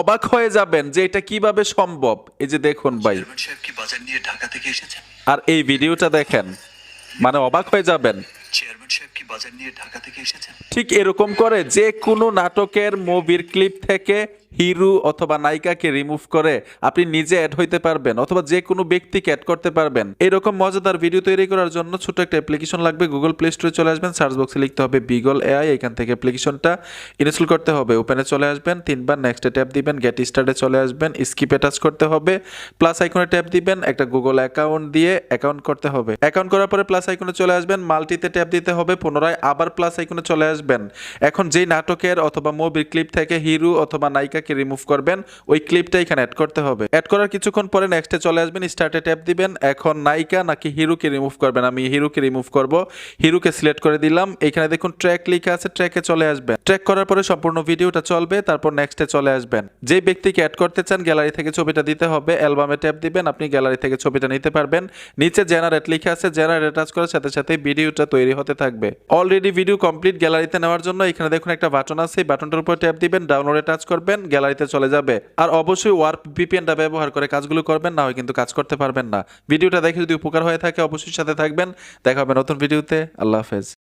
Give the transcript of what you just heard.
অবাক হয়ে যাবেন যে এটা কীভাবে সম্ভব। এই যে দেখুন ভাই। চেয়ারম্যান সাহেব কি বাজার নিয়ে ঢাকা থেকে এসেছেন? আর এই ভিডিওটা দেখেন মানে অবাক হয়ে যাবেন। চেয়ারম্যান সাহেব কি বাজার নিয়ে ঢাকা থেকে এসেছেন? ঠিক এরকম করে যে কোনো নাটকের মুভির ক্লিপ থেকে হিরো অথবা নায়িকাকে রিমুভ করে আপনি নিজে অ্যাড হইতে পারবেন অথবা যে কোনো ব্যক্তিকে অ্যাড করতে পারবেন। এরকম মজাদার ভিডিও তৈরি করার জন্য ছোট একটা অ্যাপ্লিকেশন লাগবে। গুগল প্লে স্টোরে চলে আসবেন সার্চ বক্সে লিখতে হবে বিগল এআই এখান থেকে অ্যাপ্লিকেশনটা ইনস্টল করতে হবে। ওপেনে চলে আসবেন, তিনবার নেক্সটে ট্যাপ দিবেন গেট স্টার্টে চলে আসবেন স্কিপে টাচ করতে হবে প্লাস আইকনে ট্যাপ দিবেন, একটা গুগল অ্যাকাউন্ট দিয়ে অ্যাকাউন্ট করতে হবে। অ্যাকাউন্ট করার পরে প্লাস আইকনে চলে আসবেন মাল্টিতে ট্যাপ দিতে হবে, পুনরায় আবার প্লাস আইকনে চলে আসবেন। এখন যেই নাটকের অথবা মুভির ক্লিপ থেকে হিরো অথবা নায়িকাকে রিমুভ করবেন, ওই ক্লিপটা এখানে অ্যাড করতে হবে। অ্যাড করার কিছুক্ষণ পরে নেক্সটে চলে আসবেন স্টার্টে ট্যাপ দিবেন, এখন নায়িকা নাকি হিরোকে রিমুভ করবেন? আমি হিরোকে রিমুভ করব, হিরোকে সিলেক্ট করে দিলাম। এখানে দেখুন ট্র্যাক লিখা আছে ট্র্যাকে চলে আসবেন। ট্র্যাক করার পরে সম্পূর্ণ ভিডিওটা চলবে, তারপর নেক্সটে চলে আসবেন। যে ব্যক্তিকে অ্যাড করতে চান গ্যালারি থেকে ছবিটা দিতে হবে অ্যালবামে ট্যাপ দিবেন, আপনি গ্যালারি থেকে ছবিটা নিতে পারবেন। নিচে জেনারেট লিখা আছে জেনারেট টাচ করার সাথে সাথে ভিডিওটা তৈরি হতে থাকবে। অলরেডি ভিডিও কমপ্লিট গ্যালারিতে নেওয়ার জন্য এখানে দেখুন একটা বাটন আছে বাটনটার উপর ট্যাপ দিবেন ডাউনলোডে টাচ করবেন গ্যালারিতে চলে যাবে। আর অবশ্যই ওয়ার্প ভিপিএনটা ব্যবহার করে কাজগুলো করবেন, না হয় কিন্তু কাজ করতে পারবেন না। ভিডিওটা দেখে যদি উপকার হয়ে থাকে, অবশ্যই সাথে থাকবেন। দেখা হবে নতুন ভিডিওতে। আল্লাহ হাফেজ।